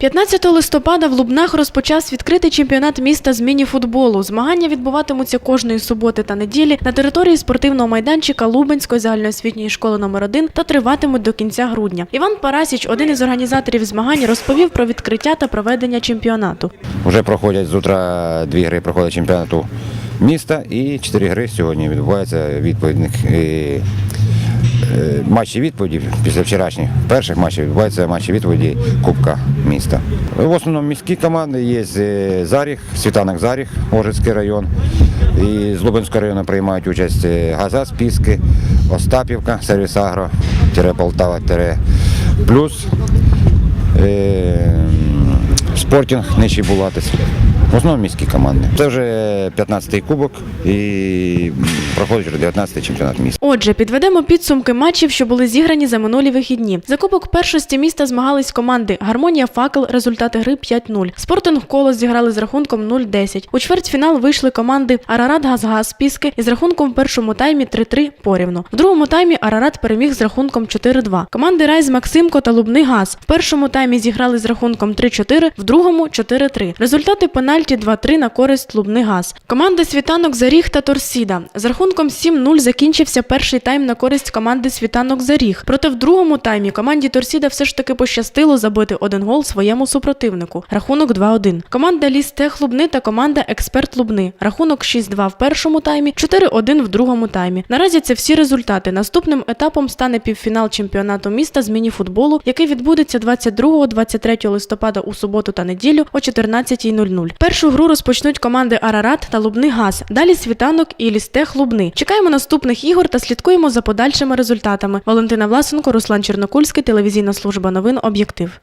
15 листопада в Лубнах розпочався відкритий чемпіонат міста з міні-футболу. Змагання відбуватимуться кожної суботи та неділі на території спортивного майданчика Лубенської загальноосвітньої школи номер 1 та триватимуть до кінця грудня. Іван Парасіч, один із організаторів змагань, розповів про відкриття та проведення чемпіонату. Вже проходять з утра дві гри проходять чемпіонату міста і чотири гри сьогодні відбуваються відповідних е, матчі відповіді після вчорашніх перших матчів відбуваються матчі відповіді Кубка міста. В основному міські команди є е, Заріг, Світанок Заріг, Ожицький район. І з Лубенського району приймають участь е, Газа, Спіски, Остапівка, Сервіс Агро, Полтава, Плюс. Е, Спортінг, Нижчий Булатець. В основному міські команди. Це вже 15-й кубок і проходить вже 19-й чемпіонат міста. Отже, підведемо підсумки матчів, що були зіграні за минулі вихідні. За кубок першості міста змагались команди Гармонія Факел, результати гри 5-0. Спортинг Колос зіграли з рахунком 0-10. У чвертьфінал вийшли команди Арарат Газгаз Піски із рахунком в першому таймі 3-3 порівну. В другому таймі Арарат переміг з рахунком 4-2. Команди Райз Максимко та Лубний Газ в першому таймі зіграли з рахунком 3-4, в другому 4-3. Результати пенальті 2-3 на користь Лубний Газ. Команди Світанок Заріг та Торсіда. З рахунком 7-0 закінчився перший тайм на користь команди Світанок Заріг. Проте в другому таймі команді Торсіда все ж таки пощастило забити один гол своєму супротивнику. Рахунок 2-1. Команда Лістех Лубни та команда Експерт Лубни. Рахунок 6-2 в першому таймі, 4-1 в другому таймі. Наразі це всі результати. Наступним етапом стане півфінал чемпіонату міста з міні-футболу, який відбудеться 22-23 листопада у суботу та неділю о 14.00. Першу гру розпочнуть команди Арарат та Лубний Газ. Далі світанок і Лістех Лубни. Чекаємо наступних ігор та слідкуємо за подальшими результатами. Валентина Власенко, Руслан Чернокульський, телевізійна служба новин Об'єктив.